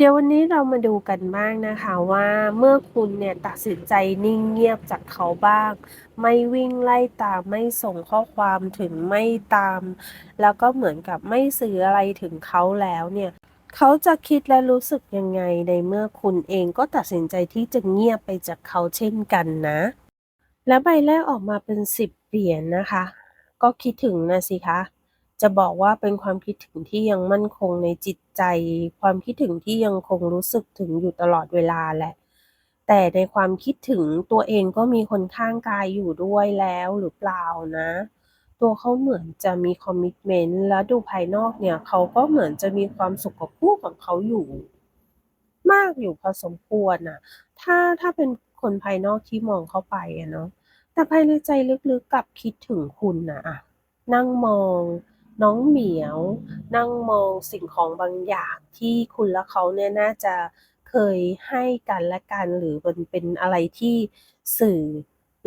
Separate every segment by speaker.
Speaker 1: เดี๋ยววันนี้เรามาดูกันบ้างนะคะว่าเมื่อคุณเนี่ยตัดสินใจนิ่งเงียบจากเขาบ้าง ไม่วิ่งไล่ตามไม่ส่งข้อความถึงไม่ตาม แล้วก็เหมือนกับไม่สื่ออะไรถึงเขาแล้วเนี่ยเขาจะคิดและรู้สึกยังไงในเมื่อคุณเองก็ตัดสินใจที่จะเงียบไปจากเขาเช่นกันนะ และใบแรกออกมาเป็นสิบเหรียญนะคะ ก็คิดถึงนะสิคะ จะบอกว่าเป็นความคิดถึงที่ยังมั่นคงในจิตใจ ความคิดถึงที่ยังคงรู้สึกถึงอยู่ตลอดเวลาแหละ แต่ในความคิดถึงตัวเองก็มีคนข้างกายอยู่ด้วยแล้วหรือเปล่านะ ตัวเขาเหมือนจะมีคอมมิ t เมนต์แล้วดูภายนอกเนี่ยเขาก็เหมือนจะมีความสุขกับคู่ของเขาอยู่ มากอยู่พอสมควรน่ะถ้าถ้าเป็นคนภายนอกที่มองเข้าไปอะเนาะแต่ภายในใจลึกๆกลับคิดถึงคุณน่ะอะนั่งมอง น้องเหมียวนั่งมองสิ่งของบางอย่างที่คุณและเขาเนี่ยน่าจะเคยให้กันและกันหรือมันเป็นอะไรที่สื่อ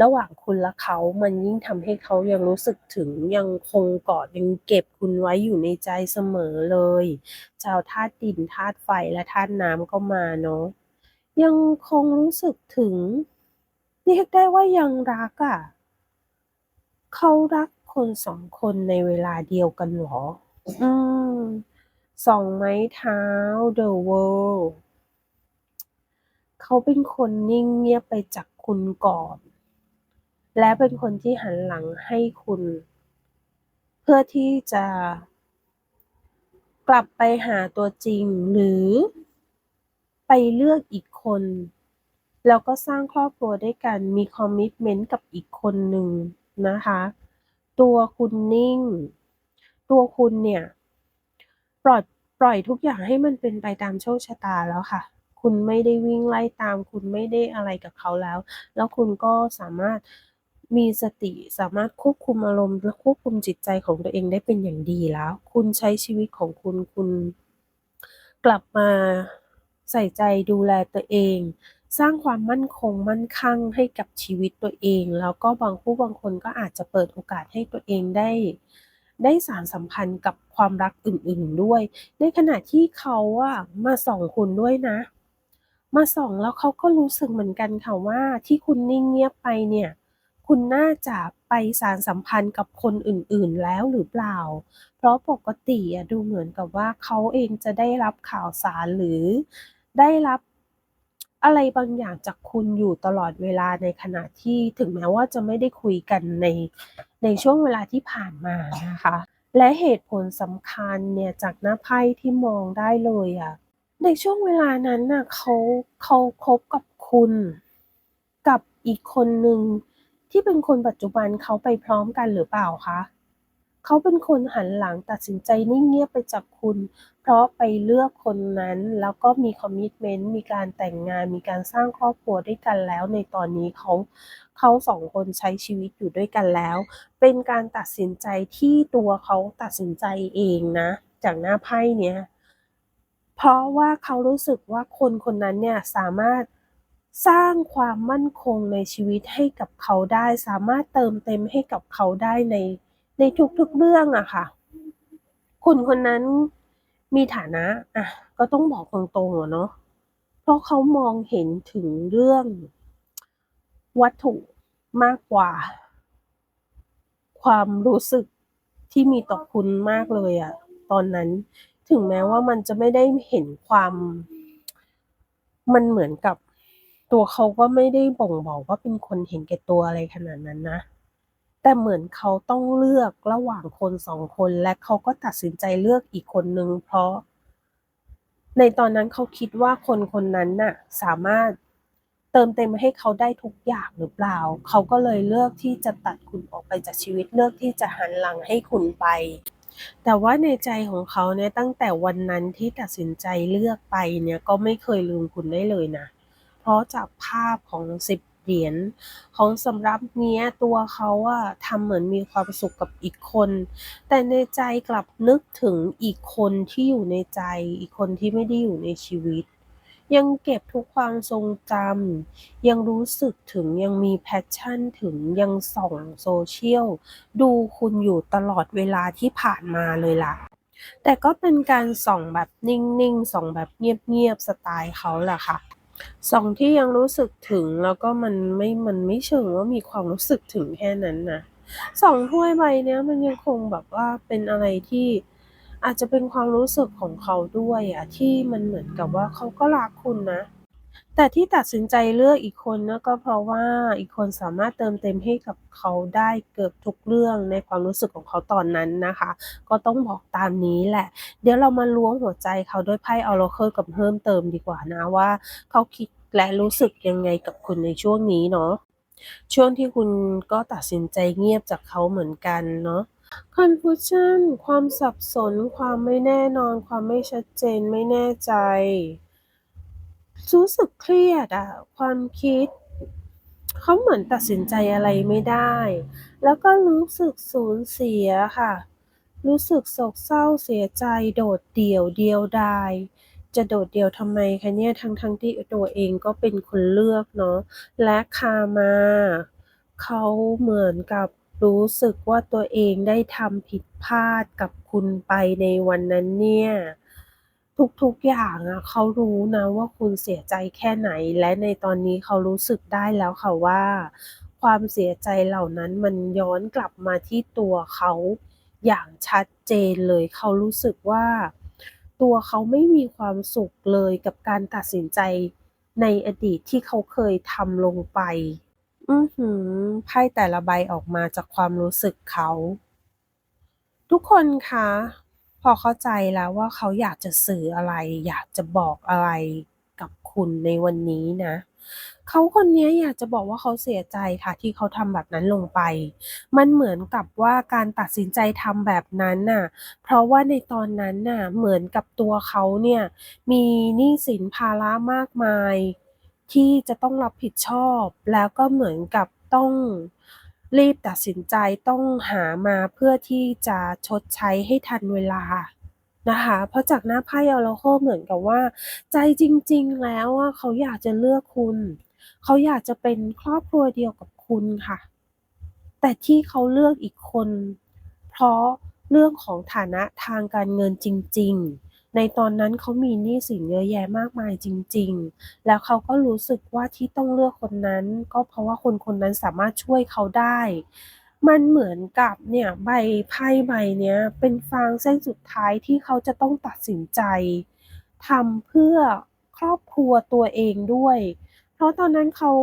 Speaker 1: ระหว่างคุณและเขา มันยิ่งทำให้เขายังรู้สึกถึงยังคงกอดยังเก็บคุณไว้อยู่ในใจเสมอเลยชาวธาตุดินธาตุไฟและธาตุน้ำก็มาเนาะยังคงรู้สึกถึงเรียกได้ว่ายังรักอะเขารัก คนสองคนในเวลาเดียวกันเหรอ อืมสองไม้เท้า The World เขาเป็นคนนิ่งเงียบไปจากคุณก่อน และเป็นคนที่หันหลังให้คุณ เพื่อที่จะ กลับไปหาตัวจริงหรือ ไปเลือกอีกคน แล้วก็สร้างครอบครัวด้วยกันมีคอมมิ t เมนต์กับอีกคนหนึ่งนะคะ ตัวคุณนิ่ง ตัวคุณเนี่ย ปล่อยปล่อยทุกอย่างให้มันเป็นไปตามโชคชะตาแล้วค่ะ คุณไม่ได้วิ่งไล่ตาม คุณไม่ได้อะไรกับเขาแล้ว แล้วคุณก็สามารถมีสติสามารถควบคุมอารมณ์และควบคุมจิตใจของตัวเองได้เป็นอย่างดีแล้ว คุณใช้ชีวิตของคุณคุณ กลับมาใส่ใจดูแลตัวเอง สร้างความมั่นคงมั่นคั่งให้กับชีวิตตัวเอง แล้วก็บางคู่บางคนก็อาจจะเปิดโอกาสให้ตัวเองได้ ได้สานสัมพันธ์กับความรักอื่นๆด้วย ในขณะที่เขาอะมาส่องคุณด้วยนะ มาส่องแล้วเขาก็รู้สึกเหมือนกันค่ะว่าที่คุณนิ่งเงียบไปเนี่ยคุณน่าจะไปสานสัมพันธ์กับคนอื่นๆแล้วหรือเปล่า เพราะปกติอะดูเหมือนกับว่าเขาเองจะได้รับข่าวสารหรือได้รับ อะไรบางอย่างจากคุณอยู่ตลอดเวลาในขณะที่ถึงแม้ว่าจะไม่ได้คุยกันในในช่วงเวลาที่ผ่านมานะคะ และเหตุผลสำคัญเนี่ยจากหน้าไพ่ที่มองได้เลยอะในช่วงเวลานั้นน่ะเขาเขาคบกับคุณ กับอีกคนหนึ่งที่เป็นคนปัจจุบันเขาไปพร้อมกันหรือเปล่าคะ? เขาเป็นคนหันหลังตัดสินใจนิ่งเงียบไปจากคุณ เพราะไปเลือกคนนั้น แล้วก็มีคอมมิ t เมนต์มีการแต่งงานมีการสร้างครอบครัวด้วยกันแล้ว ในตอนนี้เขาเขาสองคนใช้ชีวิตอยู่ด้วยกันแล้ว เป็นการตัดสินใจที่ตัวเขาตัดสินใจเองนะ จากหน้าไพ่เนี้ยเพราะว่าเขารู้สึกว่าคนคนนั้นเนี่ยสามารถสร้างความมั่นคงในชีวิตให้กับเขาได้ สามารถเติมเต็มให้กับเขาได้ใน ในทุกๆเรื่องอะค่ะ คนคนนั้นมีฐานะอะก็ต้องบอกตรงๆอะเนาะเพราะเขามองเห็นถึงเรื่อง วัตถุมากกว่า ความรู้สึกที่มีต่อคุณมากเลยอะตอนนั้นถึงแม้ว่ามันจะไม่ได้เห็นความ มันเหมือนกับตัวเขาก็ไม่ได้บ่งบอกว่าเป็นคนเห็นแก่ตัวอะไรขนาดนั้นนะ แต่เหมือนเขาต้องเลือกระหว่างคนสองคน และเขาก็ตัดสินใจเลือกอีกคนนึง เพราะ ในตอนนั้นเขาคิดว่าคนคนนั้นน่ะสามารถเติมเต็มให้เขาได้ทุกอย่างหรือเปล่า เขาก็เลยเลือกที่จะตัดคุณออกไปจากชีวิตเลือกที่จะหันหลังให้คุณไป แต่ว่าในใจของเขาเนี่ยตั้งแต่วันนั้นที่ตัดสินใจเลือกไปเนี่ยก็ไม่เคยลืมคุณได้เลยนะ เพราะจากภาพของสิบ เหรียญของสำรับเนี้ยตัวเขาอะทำเหมือนมีความสุขกับอีกคน แต่ในใจกลับนึกถึงอีกคนที่อยู่ในใจ อีกคนที่ไม่ได้อยู่ในชีวิต ยังเก็บทุกความทรงจำยังรู้สึกถึงยังมี passion ถึงยังส่อง social ดูคุณอยู่ตลอดเวลาที่ผ่านมาเลยล่ะแต่ก็เป็นการส่องแบบนิ่งๆ ส่องแบบเงียบๆ สไตล์เขาแหละค่ะ สองที่ยังรู้สึกถึงแล้วก็มันไม่มันไม่เชิงว่ามีความรู้สึกถึงแค่นั้นนะสองถ้วยใบเนี้ยมันยังคงแบบว่าเป็นอะไรที่อาจจะเป็นความรู้สึกของเขาด้วยอะที่มันเหมือนกับว่าเขาก็รักคุณนะ แต่ที่ตัดสินใจเลือกอีกคนนะก็เพราะว่าอีกคนสามารถเติมเต็มให้กับเขาได้เกือบทุกเรื่องในความรู้สึกของเขาตอนนั้นนะคะ ก็ต้องบอกตามนี้แหละ เดี๋ยวเรามาล้วงหัวใจเขาด้วยไพ่ Oracle กันเพิ่มเติมดีกว่านะว่า เขาคิดและรู้สึกยังไงกับคุณในช่วงนี้เนาะช่วงที่คุณก็ตัดสินใจเงียบจากเขาเหมือนกันเนาะ Confusion ความสับสน ความไม่แน่นอน ความไม่ชัดเจนไม่แน่ใจ รู้สึกเครียดอะความคิด เขาเหมือนตัดสินใจอะไรไม่ได้ แล้วก็รู้สึกสูญเสียค่ะ รู้สึกโศกเศร้าเสียใจ โดดเดี่ยวเดียวดายจะโดดเดี่ยวทำไมคะเนี่ยทั้งๆที่ตัวเองก็เป็นคนเลือกเนาะและคามาเขาเหมือนกับรู้สึกว่าตัวเองได้ทำผิดพลาดกับคุณไปในวันนั้นเนี่ย ทุกๆอย่างอะเขารู้นะว่าคุณเสียใจแค่ไหน และในตอนนี้เขารู้สึกได้แล้วค่ะว่า ความเสียใจเหล่านั้นมันย้อนกลับมาที่ตัวเขาอย่างชัดเจนเลย เขารู้สึกว่า ตัวเขาไม่มีความสุขเลยกับการตัดสินใจในอดีตที่เขาเคยทำลงไป อือฮือไพ่แต่ละใบออกมาจากความรู้สึกเขา ทุกคนคะ พอเข้าใจแล้วว่าเขาอยากจะสื่ออะไร อยากจะบอกอะไรกับคุณในวันนี้นะเขาคนนี้อยากจะบอกว่าเขาเสียใจค่ะที่เขาทำแบบนั้นลงไป มันเหมือนกับว่าการตัดสินใจทำแบบนั้นน่ะ เพราะว่าในตอนนั้นน่ะเหมือนกับตัวเขาเนี่ยมีหนี้สินภาระมากมาย ที่จะต้องรับผิดชอบ แล้วก็เหมือนกับต้อง รีบตัดสินใจต้องหามาเพื่อที่จะชดใช้ให้ทันเวลานะคะ เพราะจากหน้าไพ่ Oracle เหมือนกับว่า ใจจริง ๆ แล้วอะเขาอยากจะเลือกคุณ เขาอยากจะเป็นครอบครัวเดียวกับคุณค่ะ แต่ที่เขาเลือกอีกคน เพราะเรื่องของฐานะทางการเงินจริง ๆ ในตอนนั้นเขามีหนี้สินเยอะแยะมากมายจริง ๆ แล้วเขาก็รู้สึกว่าที่ต้องเลือกคนนั้น ก็เพราะว่าคนคนนั้นสามารถช่วยเขาได้ มันเหมือนกับเนี่ยใบไพ่ใบเนี้ยเป็นฟางเส้นสุดท้ายที่เขาจะต้องตัดสินใจทำเพื่อครอบครัวตัวเองด้วย เพราะตอนนั้นเขา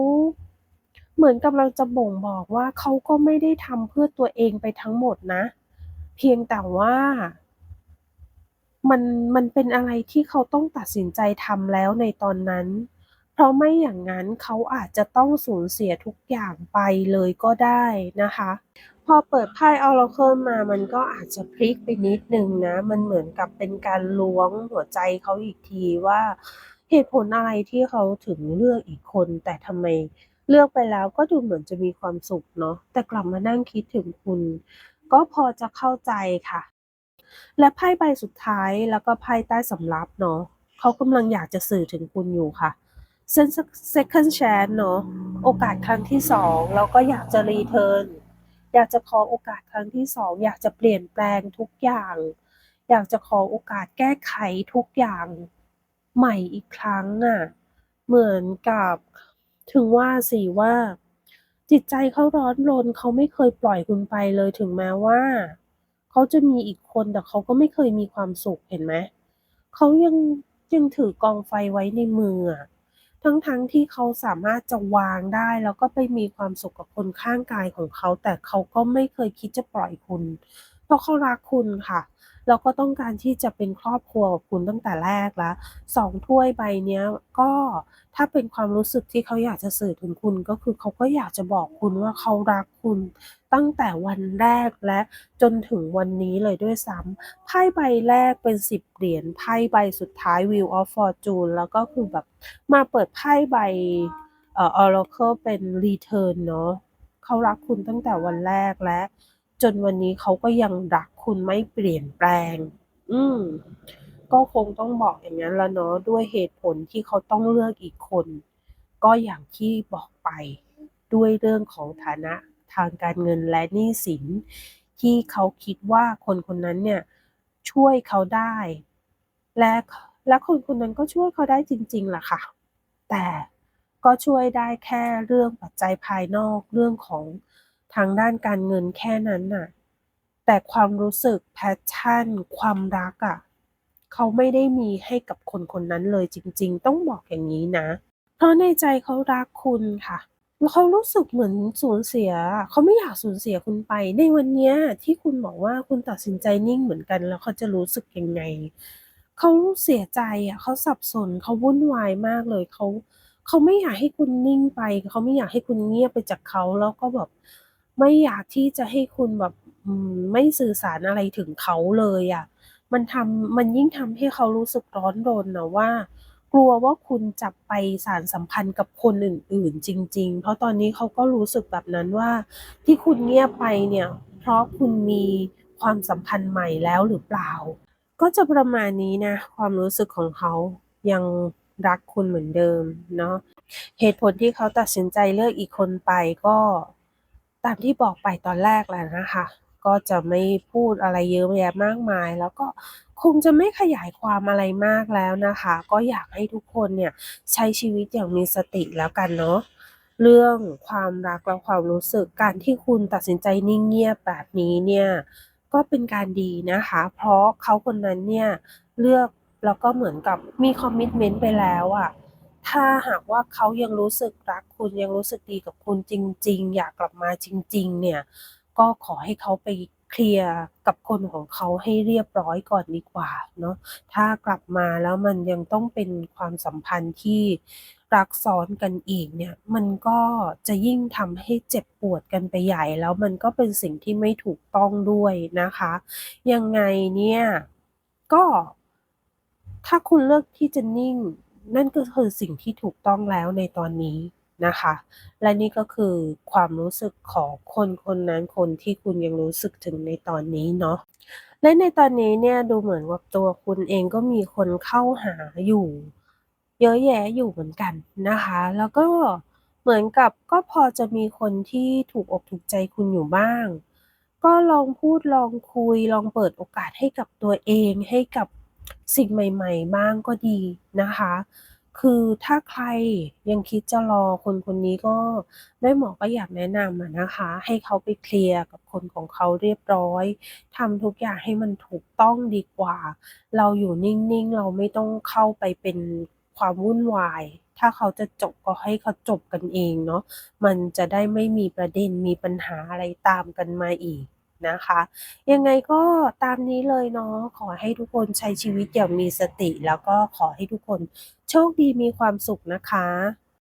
Speaker 1: เหมือนกำลังจะบ่งบอกว่าเขาก็ไม่ได้ทำเพื่อตัวเองไปทั้งหมดนะ เพียงแต่ว่า มัน มันเป็นอะไรที่เขาต้องตัดสินใจทำแล้วในตอนนั้น เพราะไม่อย่างงั้นเขาอาจจะต้องสูญเสียทุกอย่างไปเลยก็ได้นะคะ พอเปิดไพ่ Oracle มา มันก็อาจจะพลิกไปนิดนึงนะ มันเหมือนกับเป็นการล้วงหัวใจเขาอีกทีว่าเหตุผลอะไรที่เขาถึงเลือกอีกคน แต่ทำไมเลือกไปแล้วก็ดูเหมือนจะมีความสุขเนาะแต่กลับมานั่งคิดถึงคุณ ก็พอจะเข้าใจค่ะ และไพ่ใบสุดท้ายแล้วก็ไพ่ใต้สำรับเนาะเขากำลังอยากจะสื่อถึงคุณอยู่ค่ะ Sen second chance เนาะโอกาสครั้งที่2แล้วก็อยากจะรีเทิร์นอยากจะขอโอกาสครั้งที่2องอยากจะเปลี่ยนแปลงทุกอย่าง อยากจะขอโอกาสแก้ไขทุกอย่างใหม่อีกครั้งอะเหมือนกับถึงว่าสิว่า จิตใจเขาร้อนรนเขาไม่เคยปล่อยคุณไปเลยถึงแม้ว่า เขาจะมีอีกคนแต่เขาก็ไม่เคยมีความสุขเห็นไหมเขายังยังถือกองไฟไว้ในมืออะทั้งๆที่เขาสามารถจะวางได้ แล้วก็ไปมีความสุขกับคนข้างกายของเขา แต่เขาก็ไม่เคยคิดจะปล่อยคุณ เพราะเขารักคุณค่ะ แล้วก็ต้องการที่จะเป็นครอบครัวกับคุณตั้งแต่แรกแล้ว2ถ้วยใบเนี้ยก็ถ้าเป็นความรู้สึกที่เขาอยากจะสื่อถึงคุณก็คือเขาก็อยากจะบอกคุณว่าเขารักคุณ ตั้งแต่วันแรกและจนถึงวันนี้เลยด้วยซ้ำไพ่ใบแรกเป็น 10 เหรียญไพ่ใบสุดท้าย Wheel of Fortune แล้วก็คือแบบมาเปิดไพ่ใบเอ่อ Oracle เป็น Return เนาะเขารักคุณตั้งแต่วันแรกและ จนวันนี้เขาก็ยังรักคุณไม่เปลี่ยนแปลง อืม ก็คงต้องบอกอย่างงั้นแหละเนาะด้วยเหตุผลที่เขาต้องเลือกอีกคน ก็อย่างที่บอกไปด้วยเรื่องของฐานะทางการเงินและหนี้สิน ที่เขาคิดว่าคนคนนั้นเนี่ยช่วยเขาได้ และและคนคนนั้นก็ช่วยเขาได้จริงๆล่ะค่ะ แต่ก็ช่วยได้แค่เรื่องปัจจัยภายนอกเรื่องของ ทางด้านการเงินแค่นั้นน่ะ แต่ความรู้สึกแพชชั่น ความรักอะ่ะเขาไม่ได้มีให้กับคนคนนั้นเลยจริง ๆ ต้องบอกอย่างนี้นะ เพราะในใจเขารักคุณค่ะแล้วเขารู้สึกเหมือนสูญเสีย เขาไม่อยากสูญเสียคุณไป ในวันนี้ที่คุณบอกว่าคุณตัดสินใจนิ่งเหมือนกัน แล้วเขาจะรู้สึกยังไง เขาเสียใจอะเขาสับสนเขาวุ่นวายมากเลยเขาเขาไม่อยากให้คุณนิ่งไป เขาไม่อยากให้คุณเงียบไปจากเขาแล้วก็แบบ ไม่อยากที่จะให้คุณแบบไม่สื่อสารอะไรถึงเขาเลยอะ มันทำมันยิ่งทำให้เขารู้สึกร้อนรนนะว่า กลัวว่าคุณจะไปสานสัมพันธ์กับคนอื่น ๆ จริง ๆ เพราะตอนนี้เขาก็รู้สึกแบบนั้นว่า ที่คุณเงียบไปเนี่ย เพราะคุณมีความสัมพันธ์ใหม่แล้วหรือเปล่า ก็จะประมาณนี้นะ ความรู้สึกของเขายังรักคุณเหมือนเดิมเนาะเหตุผลที่เขาตัดสินใจเลือกอีกคนไปก็ ตามที่บอกไปตอนแรกแหละนะคะ ก็จะไม่พูดอะไรเยอะแยะมากมาย แล้วก็คงจะไม่ขยายความอะไรมากแล้วนะคะ ก็อยากให้ทุกคนเนี่ยใช้ชีวิตอย่างมีสติแล้วกันเนาะเรื่องความรักและความรู้สึกการที่คุณตัดสินใจนิ่งเงียบแบบนี้เนี่ยก็เป็นการดีนะคะ เพราะเขาคนนั้นเนี่ยเลือกแล้วก็เหมือนกับมีคอมมิชเมนต์ไปแล้วอะ่ะ ถ้าหากว่าเขายังรู้สึกรักคุณยังรู้สึกดีกับคุณจริง ๆ อยากกลับมาจริง ๆ เนี่ย ก็ขอให้เขาไปเคลียร์กับคนของเขาให้เรียบร้อยก่อนดีกว่าเนาะถ้ากลับมาแล้วมันยังต้องเป็นความสัมพันธ์ที่รักซ้อนกันอีกเนี่ย มันก็จะยิ่งทำให้เจ็บปวดกันไปใหญ่แล้วมันก็เป็นสิ่งที่ไม่ถูกต้องด้วยนะคะ ยังไงเนี่ยก็ถ้าคุณเลือกที่จะนิ่ง นั่นก็คือสิ่งที่ถูกต้องแล้วในตอนนี้นะคะ และนี่ก็คือความรู้สึกของคนคนนั้นคนที่คุณยังรู้สึกถึงในตอนนี้เนาะและในตอนนี้เนี่ยดูเหมือนว่าตัวคุณเองก็มีคนเข้าหาอยู่ เยอะแยะอยู่เหมือนกันนะคะ แล้วก็เหมือนกับก็พอจะมีคนที่ถูกอกถูกใจคุณอยู่บ้าง ก็ลองพูดลองคุยลองเปิดโอกาสให้กับตัวเองให้กับ สิ่งใหม่ๆ บ้างก็ดีนะคะ คือถ้าใครยังคิดจะรอคนคนนี้ก็แม่หมอก็อยากแนะนำนะคะ ให้เขาไปเคลียร์กับคนของเขาเรียบร้อยทำทุกอย่างให้มันถูกต้องดีกว่า เราอยู่นิ่งๆ เราไม่ต้องเข้าไปเป็นความวุ่นวาย ถ้าเขาจะจบก็ให้เขาจบกันเองเนาะ มันจะได้ไม่มีประเด็นมีปัญหาอะไรตามกันมาอีก นะคะ ยังไงก็ตามนี้เลยเนาะขอให้ทุกคนใช้ชีวิตอย่างมีสติ แล้วก็ขอให้ทุกคนโชคดีมีความสุขนะคะ